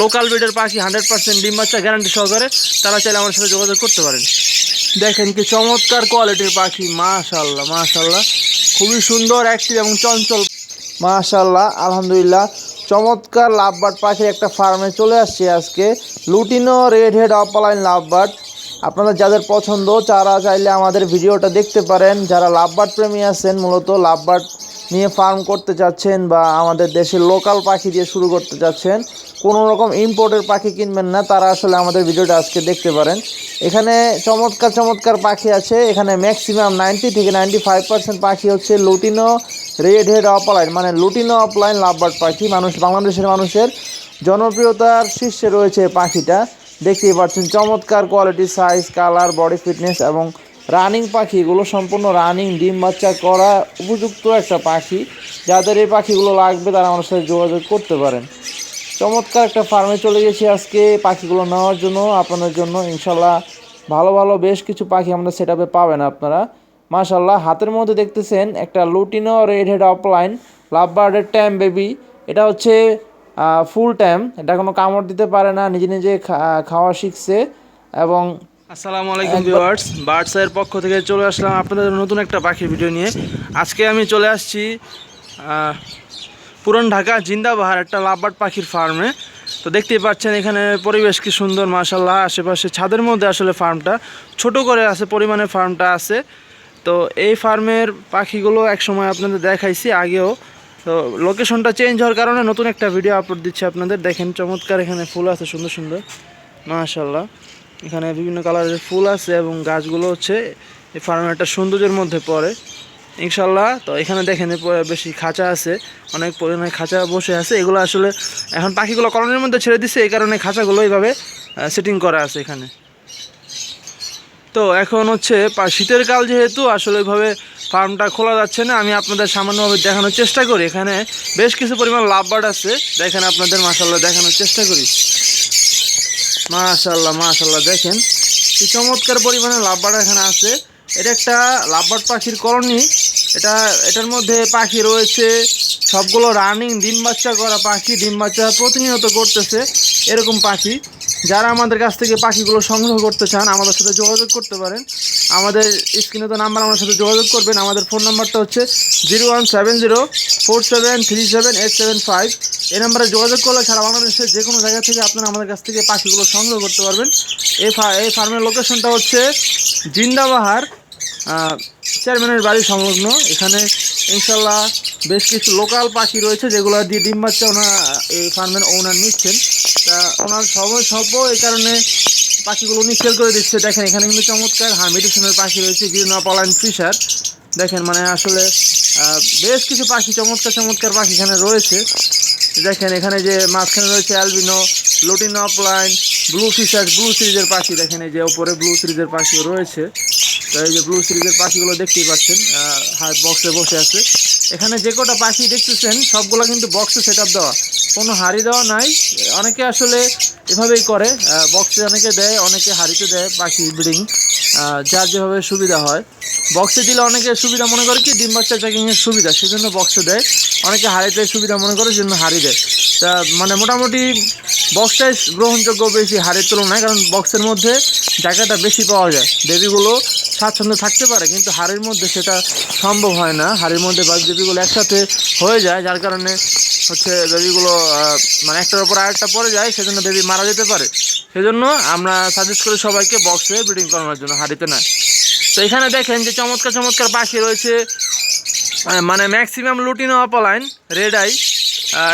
Local ব্রিডের পাখি hundred percent ডিম বাচ্চা গ্যারান্টি সহকারে তারা চাইলে আমার সাথে যোগাযোগ করতে পারেন। দেখেন কি চমৎকার কোয়ালিটির পাখি মাশাল্লাহ মাশাল্লাহ খুবই সুন্দর অ্যাক্টিভ এবং চঞ্চল। মাশাল্লাহ আলহামদুলিল্লাহ। চমৎকার লাভবার্ড পাখির একটা ফার্মে চলে আসছে আজকে। Lutino red head opaline lovebird আপনারা যাদের পছন্দ, তারা চাইলে আমাদের ভিডিওটা দেখতে পারেন। যারা লাভবার্ড প্রেমী আছেন, মূলত লাভবার্ড নিয়ে ফার্ম করতে চাচ্ছেন বা আমাদের দেশের লোকাল পাখি দিয়ে শুরু করতে চাচ্ছেন কোনো রকম ইম্পোর্টের পাখি কিনবেন না, তারা আসলে আমাদের ভিডিওটা আজকে দেখতে পারেন। এখানে চমৎকার চমৎকার পাখি আছে, এখানে ম্যাক্সিমাম নাইনটি থেকে নাইনটি ফাইভ পার্সেন্ট পাখি হচ্ছে লুটিনো রেড হেড অপলাইন মানে লুটিনো অফলাইন লাভবার্ড পাখি, মানুষ, বাংলাদেশের মানুষের জনপ্রিয়তার শীর্ষে রয়েছে পাখিটা। দেখতেই পাচ্ছেন, চমৎকার quality size colour body fitness এবং রানিং পাখি, এগুলো সম্পূর্ণ রানিং, ডিম বাচ্চা করা উপযুক্ত একটা পাখি। যাদের এই পাখিগুলো লাগবে, তারা আমার সাথে যোগাযোগ করতে পারেন। চমৎকার একটা ফার্মে চলে গেছি আজকে পাখিগুলো নেওয়ার জন্য, আপনাদের জন্য। ইনশাল্লাহ ভালো ভালো বেশ কিছু পাখি আমরা সেট পাবেন আপনারা। মাশাল্লাহ হাতের মধ্যে দেখতেছেন একটা lutino red head offline love বার্ডের tame baby এটা হচ্ছে ফুল ট্যাম এটা কোনো কামড় দিতে পারে না, নিজে নিজে খাওয়া শিখছে। এবং আসসালামু আলাইকুম ভিউয়ার্স বার্ডসের পক্ষ থেকে চলে আসলাম আপনাদের নতুন একটা পাখির ভিডিও নিয়ে। আজকে আমি চলে আসছি পুরান ঢাকা, জিন্দাবাহার, একটা লাভবার্ড পাখির ফার্মে। তো দেখতেই পাচ্ছেন এখানে পরিবেশ কি সুন্দর মাশাল্লাহ আশেপাশে ছাদের মধ্যে আসলে ফার্মটা, ছোট করে আছে, পরিমাণে ফার্মটা আছে। তো এই ফার্মের পাখিগুলো এক সময় আপনাদের দেখাইছি আগেও। তো লোকেশনটা চেঞ্জ হওয়ার কারণে নতুন একটা ভিডিও আপলোড দিচ্ছি আপনাদের। দেখেন চমৎকার এখানে ফুল আছে, সুন্দর সুন্দর। মাশাল্লাহ এখানে বিভিন্ন কালারের ফুল আছে এবং গাছগুলো হচ্ছে এই ফার্মের একটা সৌন্দর্যের মধ্যে পড়ে। ইনশাল্লাহ তো এখানে দেখেন বেশি খাঁচা আছে, অনেক পরিমাণে খাঁচা বসে আছে। এগুলো আসলে এখন পাখিগুলো কলনের মধ্যে ছেড়ে দিচ্ছে এই কারণে খাঁচাগুলো এইভাবে সেটিং করা আছে এখানে। তো এখন হচ্ছে শীতের কাল যেহেতু, আসলে ওইভাবে ফার্মটা খোলা যাচ্ছে না। আমি আপনাদের সামান্যভাবে দেখানোর চেষ্টা করি। এখানে বেশ কিছু পরিমাণ লাভ লাভবার্ড আছে। দেখেন আপনাদের মাসাল্লাহ দেখানোর চেষ্টা করি। মাশাল্লাহ মাশাল্লাহ দেখেন। কি চমৎকার পরিমাণে লাভবার এখানে আছে। এটা একটা লাভবার পাখির কলোনি। এটা, এটার মধ্যে পাখি রয়েছে। সবগুলো রানিং ডিম বাচ্চা করা পাখি, ডিম বাচ্চা প্রতিনিয়ত করতেছে এরকম পাখি। যারা আমাদের কাছ থেকে পাখিগুলো সংগ্রহ করতে চান, আমাদের সাথে যোগাযোগ করতে পারেন। আমাদের স্ক্রিনে তো নাম্বার, আমাদের সাথে যোগাযোগ করবেন। আমাদের ফোন নাম্বারটা হচ্ছে zero one seven zero four seven three seven eight seven five এই নাম্বারে যোগাযোগ করলে সারা বাংলাদেশের যে কোনো জায়গা থেকে আপনারা আমাদের কাছ থেকে পাখিগুলো সংগ্রহ করতে পারবেন। এই ফার্মের লোকেশনটা হচ্ছে জিন্দাবাহার চেয়ারম্যানের বাড়ি সংলগ্ন। এখানে ইনশাল্লাহ বেশ কিছু লোকাল পাখি রয়েছে যেগুলো দিয়ে ডিম বাচ্চা ওনার এই ফার্মের ওনার নিচ্ছেন। তা ওনার সময় স্বল্প, এই কারণে পাখিগুলো উনি সেল করে দিচ্ছে। দেখেন, এখানে কিন্তু চমৎকার হার্মিটেশনের পাখি রয়েছে গ্রিন অপালাইন ফিশার দেখেন মানে আসলে বেশ কিছু পাখি, চমৎকার চমৎকার পাখি এখানে রয়েছে। দেখেন, এখানে যে মাঝখানে রয়েছে albino lutino offline blue fisher blue সিরিজের পাখি। দেখেন, এই যে ওপরে ব্লু সিরিজের পাখিও রয়েছে। এই যে ব্লু সিরিজের পাখিগুলো দেখতেই পাচ্ছেন বক্সে বসে আছে। এখানে যে কটা পাখি দেখতেছেন, সবগুলো কিন্তু বক্সে সেট আপ দেওয়া। কোনো হাড়ি দেওয়া নাই। অনেকে আসলে এভাবেই করে বক্সে অনেকে দেয়, অনেকে হাড়িতে দেয় পাখি ব্রিডিং যার যেভাবে সুবিধা হয়। বক্সে দিলে অনেকে সুবিধা মনে করে কি, ডিম বাচ্চা চেকিংয়ের সুবিধা, সেজন্য বক্সে দেয়। অনেকে হাড়িতে সুবিধা মনে করে, সেজন্য হাড়ি দেয়। তা মানে মোটামুটি বক্সটাই গ্রহণযোগ্য বেশি হাড়ির তুলনায়, কারণ বক্সের মধ্যে জায়গাটা বেশি পাওয়া যায়। বেবিগুলো স্বাচ্ছন্দ্য থাকতে পারে, কিন্তু হাড়ির মধ্যে সেটা সম্ভব হয় না। হাড়ির মধ্যে বেবিগুলো একসাথে হয়ে যায়, যার কারণে হচ্ছে বেবিগুলো মানে একটার উপর আরেকটা পড়ে যায়, সেজন্য বেবি মারা যেতে পারে। সেজন্য আমরা সাজেস্ট করি সবাইকে বক্সে ব্রিডিং করানোর জন্য, হাড়িতে না। তো এখানে দেখেন যে চমৎকার চমৎকার পাখি রয়েছে। মানে maximum lutino opaline red eye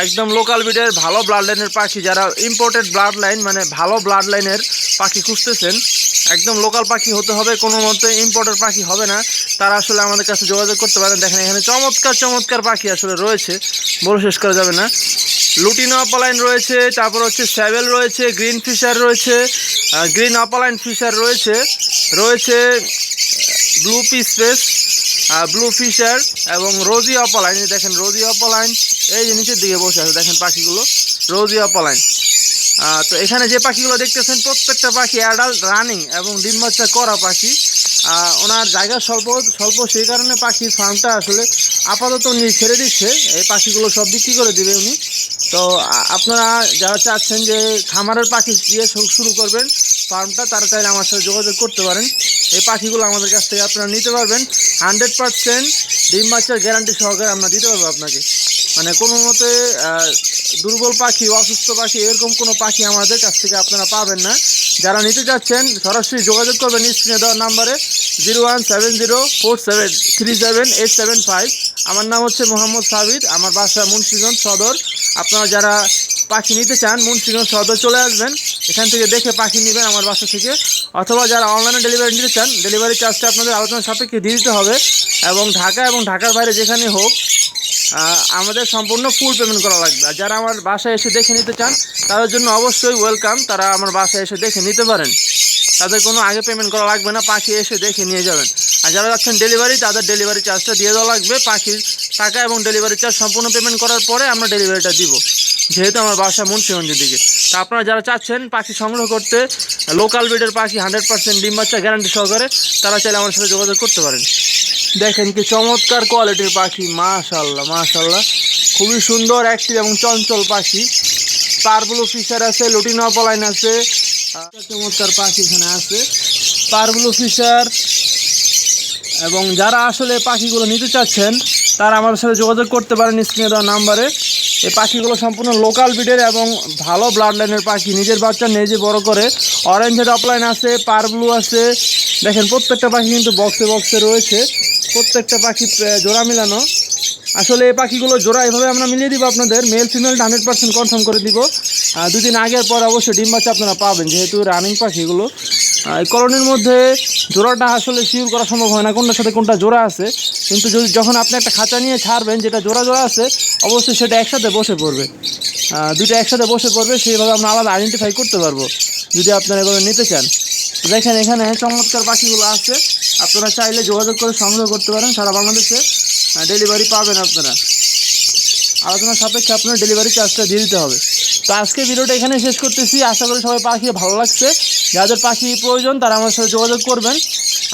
একদম লোকাল ব্রিডের ভালো ব্লাড লাইনের পাখি। যারা ইম্পোর্টেড ব্লাড লাইন মানে ভালো ব্লাড লাইনের পাখি খুঁজতেছেন একদম লোকাল পাখি হতে হবে, কোনো মতে ইম্পোর্টেড পাখি হবে না। তারা আসলে আমাদের কাছে যোগাযোগ করতে পারেন। দেখেন, এখানে চমৎকার চমৎকার পাখি আসলে রয়েছে। বলে শেষ করা যাবে না। লুটিনো অপালাইন রয়েছে, তারপর হচ্ছে স্যাভেল রয়েছে গ্রিন ফিশার রয়েছে গ্রিন অপালাইন ফিশার রয়েছে রয়েছে ব্লু পিসপেস ব্লু ফিশার এবং রোজি অপালাইন দেখেন রোজি অপালাইন এই যে নিচের দিকে বসে আছে, দেখেন পাখিগুলো। রোজি অপালাইন তো এখানে যে পাখিগুলো দেখতেছেন, প্রত্যেকটা পাখি অ্যাডাল্ট রানিং এবং ডিম বাচ্চা করা পাখি। ওনার জায়গা স্বল্প স্বল্প সেই কারণে পাখির ফার্মটা আসলে আপাতত উনি ছেড়ে দিচ্ছে। এই পাখিগুলো সব বিক্রি করে দেবে উনি। তো আপনারা যারা চাচ্ছেন যে খামারের পাখি দিয়ে শুরু করবেন ফার্মটা তারা চাইলে আমার সাথে যোগাযোগ করতে পারেন। এই পাখিগুলো আমাদের কাছ থেকে আপনারা নিতে পারবেন। হান্ড্রেড পার্সেন্ট ডিম বাচ্চার গ্যারান্টি সহকারে আমরা দিতে পারব আপনাকে। মানে কোনো মতে দুর্বল পাখি, অসুস্থ পাখি, এরকম কোনো পাখি আমাদের কাছ থেকে আপনারা পাবেন না। যারা নিতে যাচ্ছেন, সরাসরি যোগাযোগ করবেন স্ক্রিনে দেওয়ার নাম্বারে, zero one seven zero four seven three seven eight seven five. আমার নাম হচ্ছে মোহাম্মদ সাবির, আমার বাসা মুন্সিগঞ্জ সদর। আপনারা যারা পাখি নিতে চান, মুন্সিগঞ্জ সদর চলে আসবেন। এখান থেকে দেখে পাখি নেবেন আমার বাসা থেকে। অথবা যারা অনলাইনে ডেলিভারি নিতে চান, ডেলিভারি চার্জটা আপনাদের আলোচনা সাপেক্ষে দিয়ে দিতে হবে। এবং ঢাকা এবং ঢাকার বাইরে যেখানে হোক আমাদের সম্পূর্ণ ফুল পেমেন্ট করা লাগবে। আর যারা আমার বাসায় এসে দেখে নিতে চান, তাদের জন্য অবশ্যই ওয়েলকাম তারা আমার বাসায় এসে দেখে নিতে পারেন। তাদের কোনো আগে পেমেন্ট করা লাগবে না, পাখি এসে দেখে নিয়ে যাবেন। আর যারা যাচ্ছেন ডেলিভারি তাদের ডেলিভারি চার্জটা দিয়ে দেওয়া লাগবে। পাখির টাকা এবং ডেলিভারি চার্জ সম্পূর্ণ পেমেন্ট করার পরে আমরা ডেলিভারিটা দিব, যেহেতু আমার বাসা মুন্সিগঞ্জের দিকে। তা আপনারা যারা চাচ্ছেন পাখি সংগ্রহ করতে লোকাল ব্রিডের পাখি হান্ড্রেড পার্সেন্ট ডিম বাচ্চা গ্যারান্টি সহকারে, তারা চাইলে আমার সাথে যোগাযোগ করতে পারেন। দেখেন কি চমৎকার কোয়ালিটির পাখি মাশাল্লাহ মাশাল্লাহ খুবই সুন্দর একটি এবং চঞ্চল পাখি। পারগুলো ফিশার আছে লুটিনো পলাইন আছে। চমৎকার পাখি এখানে আছে। পারগুলো ফিশার এবং যারা আসলে পাখিগুলো নিতে চাচ্ছেন, তারা আমার সাথে যোগাযোগ করতে পারেন স্ক্রিনে দেওয়া নাম্বারে। এই পাখিগুলো সম্পূর্ণ লোকাল ব্রিডের এবং ভালো ব্লাড লাইনের পাখি। নিজের বাচ্চা নিজে বড় করে। অরেঞ্জ হেড অফলাইন আছে, পার ব্লু আছে। দেখেন প্রত্যেকটা পাখি কিন্তু বক্সে বক্সে রয়েছে। প্রত্যেকটা পাখি জোড়া মিলানো। আসলে এই পাখিগুলো জোড়া এভাবে আমরা মিলিয়ে দিব আপনাদের। Male female hundred percent confirm করে দিব। দুদিন আগের পর অবশ্যই ডিম বাচ্চা আপনারা পাবেন, যেহেতু রানিং পাখিগুলো। এই কলোনির মধ্যে জোড়াটা আসলে শিওর করা সম্ভব হয় না, কোনটার সাথে কোনটা জোড়া আছে। কিন্তু যদি যখন আপনি একটা খাঁচা নিয়ে ছাড়বেন, যেটা জোড়া জোড়া আছে, অবশ্যই সেটা একসাথে বসে পড়বে। দুটো একসাথে বসে পড়বে, সেইভাবে আমরা আলাদা আইডেন্টিফাই করতে পারব, যদি আপনারা এভাবে নিতে চান। দেখেন এখানে চমৎকার পাখিগুলো আছে। আপনারা চাইলে যোগাযোগ করে সংগ্রহ করতে পারেন, সারা বাংলাদেশে ডেলিভারি পাবেন আপনারা। আলোচনার সাপেক্ষে আপনার ডেলিভারি চার্জটা দিয়ে দিতে হবে। তো আজকে ভিডিওটা এখানে শেষ করতেছি। আশা করি সবাই পাখি ভালো লাগছে। যাদের পাখি প্রয়োজন, তারা আমার সাথে যোগাযোগ করবেন।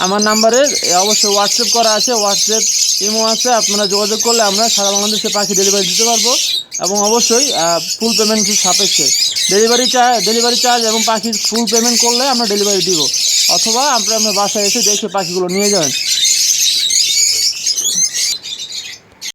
আমার নাম্বারে অবশ্যই হোয়াটসঅ্যাপ করা আছে। হোয়াটসঅ্যাপ ইমো আছে। আপনারা যোগাযোগ করলে আমরা সারা বাংলাদেশে পাখি ডেলিভারি দিতে পারব। এবং অবশ্যই ফুল পেমেন্ট সাপেক্ষে। ডেলিভারি চার্জ ডেলিভারি চার্জ এবং পাখির ফুল পেমেন্ট করলে আমরা ডেলিভারি দিব। অথবা আপনি আপনার বাসায় এসে দেখে পাখিগুলো নিয়ে যাবেন